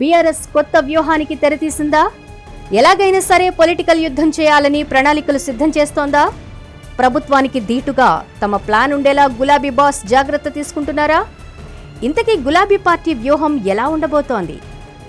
BRS కొత్త వ్యూహానికి తెరతీసిందా? ఎలాగైనా సరే పొలిటికల్ యుద్ధం చేయాలని ప్రణాళికలు సిద్ధం చేస్తోందా? ప్రభుత్వానికి ధీటుగా తమ ప్లాన్ ఉండేలా గులాబీ బాస్ జాగ్రత్త తీసుకుంటున్నారా? ఇంతకీ గులాబీ పార్టీ వ్యూహం ఎలా ఉండబోతోంది?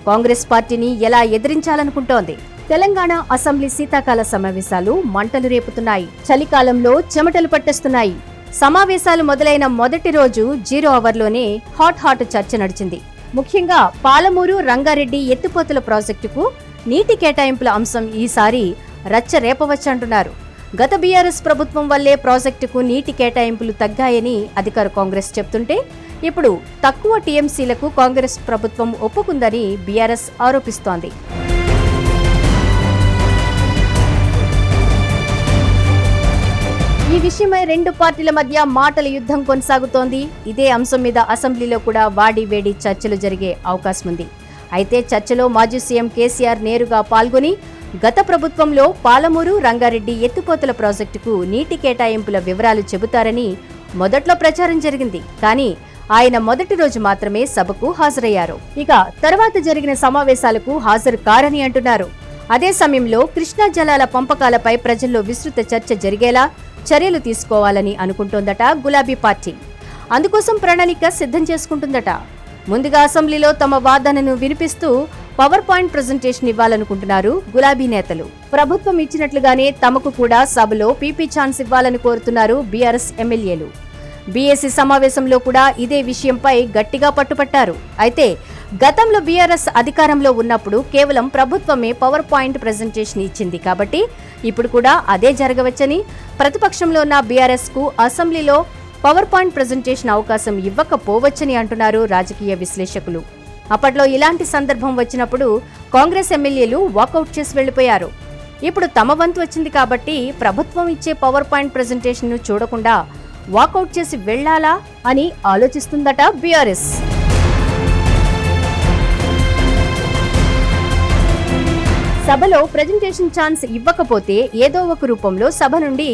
కాంగ్రెస్ పార్టీని ఎలా ఎదిరించాలనుకుంటోంది? తెలంగాణ అసెంబ్లీ శీతాకాల సమావేశాలు మంటలు రేపుతున్నాయి. చలికాలంలో చెమటలు పట్టేస్తున్నాయి. సమావేశాలు మొదలైన మొదటి రోజు జీరో అవర్లోనే హాట్ హాట్ చర్చ నడిచింది. ముఖ్యంగా పాలమూరు రంగారెడ్డి ఎత్తిపోతుల ప్రాజెక్టుకు నీటి కేటాయింపుల అంశం ఈసారి రచ్చ రేపవచ్చంటున్నారు గత బీఆర్ఎస్ ప్రభుత్వం వల్లే ప్రాజెక్టుకు నీటి కేటాయింపులు తగ్గాయని అధికార కాంగ్రెస్ చెప్తుంటే ఇప్పుడు తక్కువ టీఎంసీలకు కాంగ్రెస్ ప్రభుత్వం ఒప్పుకుందని బీఆర్ఎస్ ఆరోపిస్తోంది. ఈ విషయమై రెండు పార్టీల మధ్య మాటల యుద్ధం కొనసాగుతోంది. ఇదే అంశం మీద అసెంబ్లీలో కూడా వాడి వేడి చర్చలు జరిగే అవకాశం ఉంది అయితే చర్చలో మాజీ సీఎం కేసీఆర్ నేరుగా పాల్గొని గత ప్రభుత్వంలో పాలమూరు రంగారెడ్డి ఎత్తిపోతల ప్రాజెక్టుకు నీటి కేటాయింపుల వివరాలు చెబుతారని మొదట్లో ప్రచారం జరిగింది. కానీ ఆయన మొదటి రోజు మాత్రమే సభకు హాజరయ్యారు. ఇక తర్వాత జరిగిన సమావేశాలకు హాజరు కారని అంటున్నారు. అదే సమయంలో కృష్ణా జలాల పంపకాలపై ప్రజల్లో విస్తృత చర్చ జరిగేలా చర్యలు తీసుకోవాలని అనుకుంటోందట గులాబీ పార్టీ. అందుకోసం ప్రణాళిక సిద్ధం చేసుకుంటుందట. ముందుగా అసెంబ్లీలో తమ వాదనను వినిపిస్తూ పవర్ పాయింట్ ప్రజెంటేషన్ ఇవ్వాలనుకుంటున్నారు గులాబీ నేతలు. ప్రభుత్వం ఇచ్చినట్లుగానే తమకు కూడా సభలో పీపీ ఛాన్స్ ఇవ్వాలని కోరుతున్నారు బీఆర్ఎస్ ఎమ్మెల్యేలు. బీఎస్సీ సమావేశంలో కూడా ఇదే విషయంపై గట్టిగా పట్టుపట్టారు. అయితే గతంలో బీఆర్ఎస్ అధికారంలో ఉన్నప్పుడు కేవలం ప్రభుత్వమే పవర్ పాయింట్ ప్రజెంటేషన్ ఇచ్చింది కాబట్టి ఇప్పుడు కూడా అదే జరగవచ్చని ప్రతిపక్షంలో ఉన్న బీఆర్ఎస్కు అసెంబ్లీలో పవర్ పాయింట్ ప్రజెంటేషన్ అవకాశం ఇవ్వకపోవచ్చని అంటున్నారు రాజకీయ విశ్లేషకులు. అప్పట్లో ఇలాంటి సందర్భం వచ్చినప్పుడు కాంగ్రెస్ ఎమ్మెల్యేలు వాకౌట్ చేసి వెళ్ళిపోయారు ఇప్పుడు తమ వంతు వచ్చింది కాబట్టి ప్రభుత్వం ఇచ్చే పవర్ పాయింట్ ప్రజెంటేషన్ను చూడకుండా వాకౌట్ చేసి వెళ్ళాలా అని ఆలోచిస్తుందట బీఆర్ఎస్. సభలో ప్రజెంటేషన్ ఛాన్స్ ఇవ్వకపోతే ఏదో ఒక రూపంలో సభ నుండి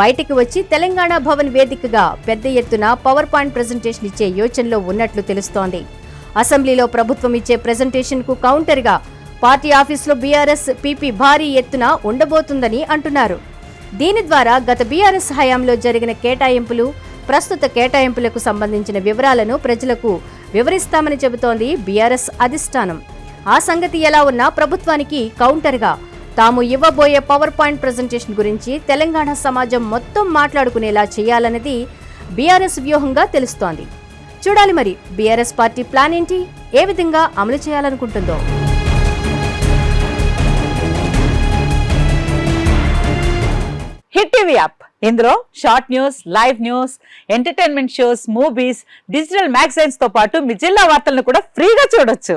బయటకు వచ్చి తెలంగాణ భవన్ వేదికగా పెద్ద ఎత్తున పవర్ పాయింట్ ప్రజెంటేషన్ ఇచ్చే యోచనలో ఉన్నట్లు తెలుస్తోంది. అసెంబ్లీలో ప్రభుత్వం ఇచ్చే ప్రజెంటేషన్కు కౌంటర్గా పార్టీ ఆఫీసులో బీఆర్ఎస్ పీపీ భారీ ఎత్తున ఉండబోతుందని అంటున్నారు. దీని ద్వారా గత బీఆర్ఎస్ హయాంలో జరిగిన కేటాయింపులు ప్రస్తుత కేటాయింపులకు సంబంధించిన వివరాలను ప్రజలకు వివరిస్తామని చెబుతోంది బీఆర్ఎస్ అధిష్టానం. ఆ సంగతి ఎలా ఉన్నా ప్రభుత్వానికి కౌంటర్గా. తాము ఇవ్వబోయే పవర్ పాయింట్ ప్రజెంటేషన్ గురించి తెలంగాణ సమాజం మొత్తం మాట్లాడుకునేలా చేయాలన్నది బీఆర్ఎస్ వ్యూహంగా తెలుస్తోంది. చూడాలి మరి బీఆర్ఎస్ పార్టీ ప్లాన్ ఏంటి? ఏ విధంగా అమలు చేయాలనుకుంటుందో. Hit TV app. ఇందులో short news live news entertainment shows movies digital మ్యాగజైన్స్తో పాటు మీ జిల్లా వార్తలను కూడా ఫ్రీగా చూడొచ్చు.